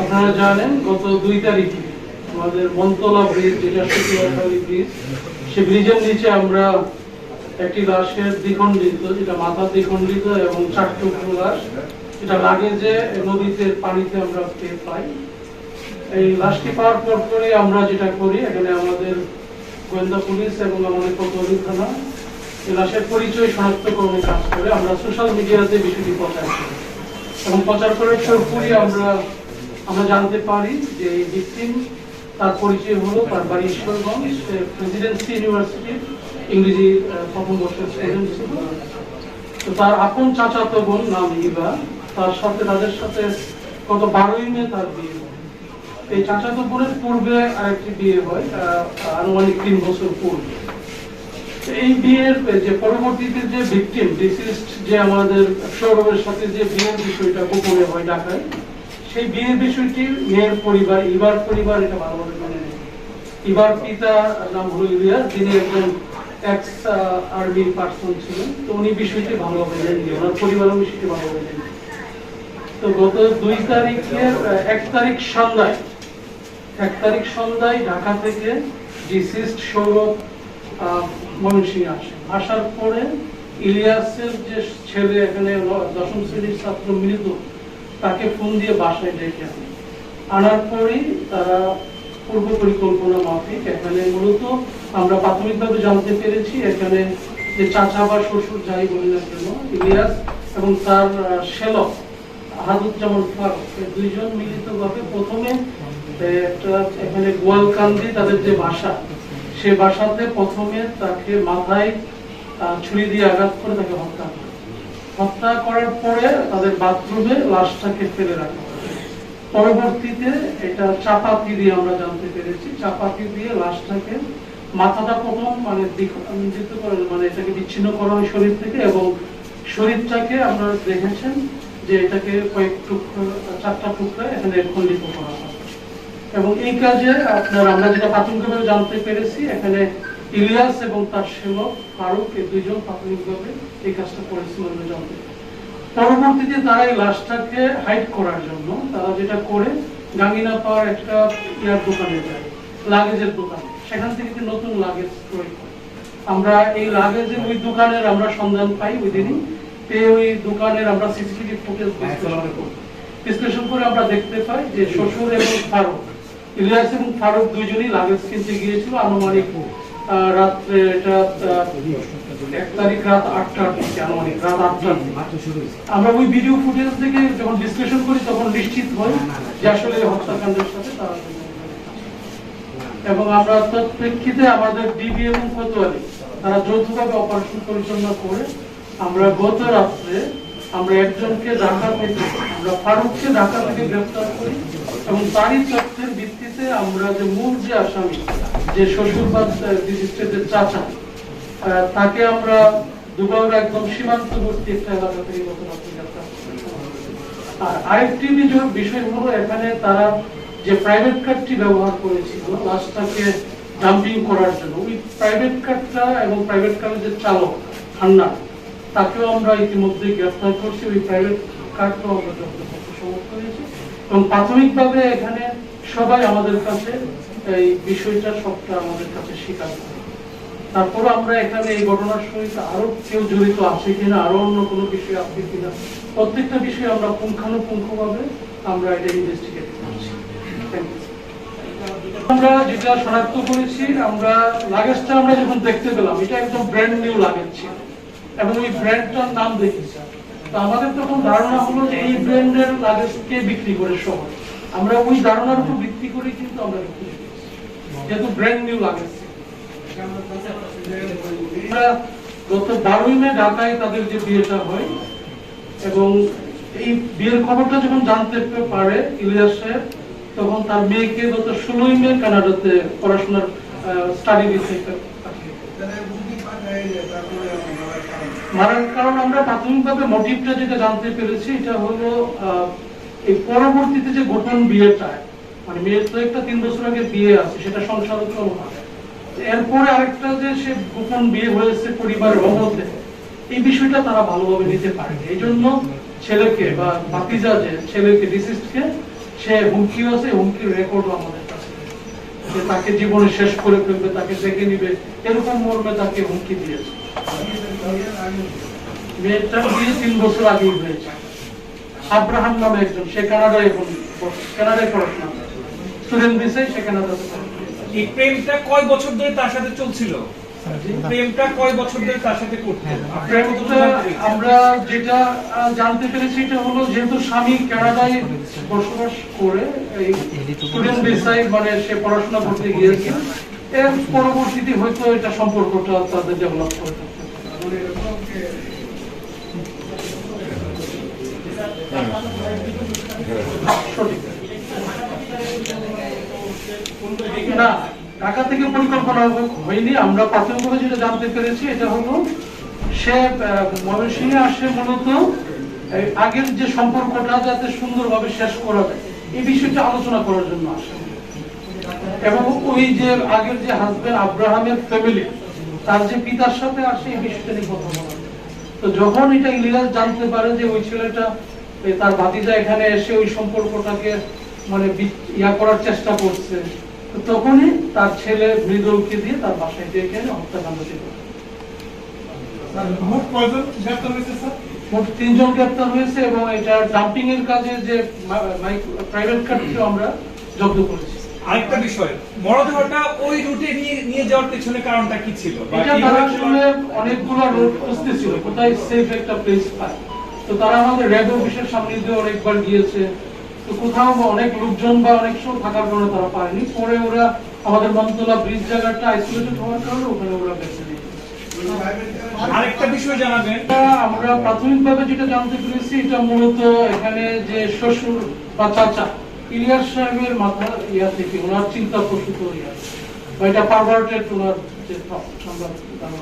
আপনারা জানেন গত দুই তারিখে আমাদের মন্তলা ব্রিজ যেটা সচিবালয় ব্রিজ সে ব্রিজের নিচে আমরা একটি লাশের দ্বিখণ্ডিত যেটা মাথা দ্বিখণ্ডিত এবং চার লাশ এটা লাগে যে নদীতে পানিতে আমরা পেয়ে পাই এই লাশটি পাওয়ার পর আমরা যেটা করি এখানে আমাদের গোয়েন্দা পুলিশ এবং আমাদের কোতোয়ালি থানা লাশের পরিচয় শনাক্তকরণে কাজ করে আমরা সোশ্যাল মিডিয়াতে বিষয়টি প্রচার করি। এবং প্রচার করার পরপরই আমরা আমরা জানতে পারি যে এই ভিকটিম তার পরিচয় হলো, তার বাড়ি ঈশ্বরগঞ্জ প্রেসিডেন্সি ইউনিভার্সিটির ইংরেজি প্রথম বর্ষের স্টুডেন্ট ছিল। তো তার আপন চাচাতো বোন নাম ইবা তার সাথে, তাদের সাথে গত বারোই মে তার বিয়ে এই চাচাতো বোনের পূর্বে আরেকটি বিয়ে হয় আনুমানিক তিন বছর পূর্বে। এই বিয়ের যে পরবর্তীতে যে ভিকটিম ডিসিস্ট যে আমাদের সৌরভের সাথে যে বিয়ের বিষয়টা গোপনে হয় ঢাকায়, সেই বিয়ের বিষয়টি মেয়ের পরিবার ইবার পরিবার এটা ভালোভাবে মেনে ইবার পিতা নাম হলো ইলিয়াস, যিনি একজন এক্স আর্মি পার্সন ছিলেন। তো উনি বিষয়টি ভালোভাবে নিয়ে ওনার পরিবারও বিষয়টি ভালোভাবে নিয়ে তো গত দুই তারিখের এক তারিখ সন্ধ্যায়, এক তারিখ সন্ধ্যায় ঢাকা থেকে ডিসিস্ট সৌরভ আহ, ময়মনসিংহে আসে। আসার পরে ইলিয়াসের যে ছেলে এখানে দশম শ্রেণির ছাত্র মৃত তাকে ফোন দিয়ে বাসায় ডেকে আনে। আনার পরেই তারা পূর্ব পরিকল্পনা মাফিক। এখানে মূলত আমরা প্রাথমিকভাবে জানতে পেরেছি এখানে যে চাচা বা শ্বশুর যাই বলি না কেন ইলিয়াস এবং তার সেলক আহাদুজ্জামান ফারুক দুইজন মিলিতভাবে প্রথমে একটা এখানে গোয়ালকান্দি তাদের যে বাসা সে বাসাতে প্রথমে তাকে মাথায় ছুরি দিয়ে আঘাত করে তাকে হত্যা করে। হত্যা করার পরে তাদের বাথরুমে লাশটাকে ফেলে রাখা পরবর্তীতে এটা চাপাতি দিয়ে আমরা জানতে পেরেছি। চাপাতি দিয়ে লাশটাকে মাথাটা প্রথম মানে মানে এটাকে বিচ্ছিন্ন করা হয় শরীর থেকে এবং শরীরটাকে আমরা দেখেছেন যে এটাকে কয়েক টুকরো, চারটা টুকরা এখানে খণ্ডিত করা হয়। এবং এই কাজে আপনার আমরা যেটা প্রাথমিকভাবে জানতে পেরেছি এখানে ইলিয়াস এবং তার সেবক ফারুক এই দুইজন প্রাথমিকভাবে এই কাজটা করেছিল বলে জানতে পরবর্তীতে তারা এই লাশটাকে হাইড করার জন্য তারা যেটা করে গাঙ্গিনা পাওয়ার একটা ইয়ার দোকানে যায় লাগেজের দোকান সেখান থেকে একটি নতুন লাগেজ ক্রয় করে। আমরা এই লাগেজের ওই দোকানের আমরা সন্ধান পাই ওই দিনই পেয়ে ওই দোকানের আমরা সিসিটিভি ফুটেজ বিশ্লেষণ করি বিশ্লেষণ করে আমরা দেখতে পাই যে শ্বশুর এবং ফারুক ইলিয়াস এবং ফারুক দুইজনই লাগেজ কিনতে গিয়েছিল আনুমানিক রাত্রে এটা এক তারিখ রাত আটটার দিকে আনুমানিক রাত আটটার দিকে আমরা ওই ভিডিও ফুটেজ থেকে যখন বিশ্লেষণ করি তখন নিশ্চিত হই যে আসলে হত্যাকাণ্ডের সাথে তারা এবং আমরা আমাদের ডিবি এবং কোতোয়ালি তারা যৌথভাবে অপারেশন পরিচালনা করে আমরা গত রাত্রে আমরা একজনকে ঢাকা থেকে, আমরা ফারুককে ঢাকা থেকে গ্রেফতার করি এবং তারই তথ্যের ভিত্তিতে আমরা যে মূল যে আসামি, যে শ্বশুরবাদ ডিজিস্ট্রেটের চাচা তাকে আমরা দুবাউর একদম সীমান্তবর্তী একটা এলাকা থেকে রাত্রে গ্রেফতার আর আরেকটি বিষয় হলো এখানে তারা যে প্রাইভেট কারটি ব্যবহার করেছিল লাশটাকে ডাম্পিং করার জন্য। ওই প্রাইভেট কারটা এবং প্রাইভেট কারের যে চালক হান্না তাকেও আমরা ইতিমধ্যে গ্রেফতার করছি, ওই প্রাইভেট কারটাও আমরা জব্দ করতে সমর্থ হয়েছি এবং প্রাথমিকভাবে এখানে সবাই আমাদের কাছে এই বিষয়টা সবটা আমাদের কাছে স্বীকার করে। তারপর আমরা এখানে এই ঘটনার সহিত আরও কেউ জড়িত আছে কিনা আরও অন্য কোনো বিষয় আছে কিনা, প্রত্যেকটা বিষয়ে আমরা পুঙ্খানুপুঙ্খ ভাবে আমরা এটা ইনভেস্টিগেট করছি। আমরা যেটা শনাক্ত করেছি, আমরা লাগেজটা আমরা যখন দেখতে পেলাম, এটা একদম ব্র্যান্ড নিউ লাগেজ ছিল। এবং এই ব্র্যান্ডটার নাম দেখেছি। তো আমাদের তখন ধারণা হলো যে এই ব্র্যান্ডের লাগেজ কে বিক্রি করে শহর। আমরা ওই ধারণার উপর ভিত্তি করে কিন্তু আমরা বিক্রি করেছি। যেহেতু ব্র্যান্ড নিউ লাগেজ গত বারোই মে ঢাকায় তাদের যে বিয়েটা হয়, এবং এই বিয়ের খবরটা যখন জানতে পারে ইলিয়াস তখন তার মেয়েকে গত ষোলোই মে কানাডাতে পড়াশোনার স্টাডি ভিসাতে পাঠিয়ে দেয়। মারার কারণ আমরা প্রাথমিকভাবে মোটিভটা যেটা জানতে পেরেছি, এটা হলো এই পরবর্তীতে যে গোপন বিয়েটা মানে মেয়ের তো একটা তিন বছর আগে বিয়ে আছে, সেটা সংসার চলমান। এরপরে আরেকটা যে সে গোপন বিয়ে হয়েছে পরিবারের অমতে এই বিষয়টা তারা ভালোভাবে নিতে পারে এই জন্য ছেলেকে বা ভাতিজা যে ছেলেকে ডিসিস্টকে সে হুমকিও আছে হুমকির রেকর্ডও আমাদের কাছে তাকে জীবনে শেষ করে ফেলবে, তাকে দেখে নিবে, এরকম মর্মে তাকে হুমকি দিয়েছে। মেয়েটার বিয়ে তিন বছর আগেই হয়েছে। আব্রাহাম নামে একজন সে কানাডায় এখন কানাডায় পড়াশোনা স্টুডেন্ট সে কানাডাতে এই প্রেমটা কয় বছর ধরে তার সাথে চলছিল? প্রেমটা কয় বছর ধরে তার সাথে পেরেছেন? আমরা যেটা জানতে পেরেছি এটা হলো যেহেতু স্বামী কানাডায় বসবাস করে স্টুডেন্ট ভিসায় মানে সে পড়াশোনা করতে গিয়েছে। এর পরবর্তীতে হয়তো এটা সম্পর্কটা তাদের ডেভেলপ করে না, ঢাকা থেকে পরিকল্পনা হয়নি, আমরা প্রাথমিকভাবে যেটা জানতে পেরেছি এটা হলো, সে ময়মনসিংহে আসে মূলত আগের যে সম্পর্কটা যাতে সুন্দরভাবে শেষ করা এই বিষয়টা আলোচনা করার জন্য আসে। এবং ওই যে আগের যে হাজবেন্ড আব্রাহামের ফ্যামিলি তার যে পিতার সাথে আসে এই বিষয়টা নিয়ে কথা বলা তো যখন এটা ইলিয়াস জানতে পারে যে ওই ছেলেটা তার ভাতিজা এখানে এসে ওই সম্পর্কটাকে মানে ইয়া করার চেষ্টা করছে তো তখনই তার ছেলে মৃদুলকে দিয়ে তার বাসায় ডেকে এনে হত্যাকাণ্ড করে। মোট তিনজন গ্রেপ্তার হয়েছে এবং এটা ডাম্পিং এর কাজে যে প্রাইভেট কারকেও আমরা জব্দ করেছি। আরেকটা বিষয় মরদেহটা ওই রুটে নিয়ে নিয়ে যাওয়ার পেছনে কারণটা কি ছিল? এটা কীভাবে তারা ছিল? আসলে অনেকগুলো রোড খুঁজতেছিল কোথায় সেফ একটা প্লেস পায়। তো তারা আমাদের র্যাব অফিসের সামনে দিয়ে অনেকবার গিয়েছে। তো কোথাও অনেক লোকজন বা অনেক সময় থাকার কারণে তারা পরে ওরা আমাদের মন্তলা ব্রিজ জায়গাটা আইসোলেটেড হওয়ার কারণে ওখানে ওরা আরেকটা বিষয় জানাবেন। আমরা প্রাথমিকভাবে যেটা জানতে পেরেছি এটা মূলত এখানে যে শ্বশুর বা চাচা ইলিয়াস সাহেবের মাথা ইয়া থেকে, ওনার চিন্তা প্রসূত ইয়া বা এটা পারভার্টেড ওনার যে আমরা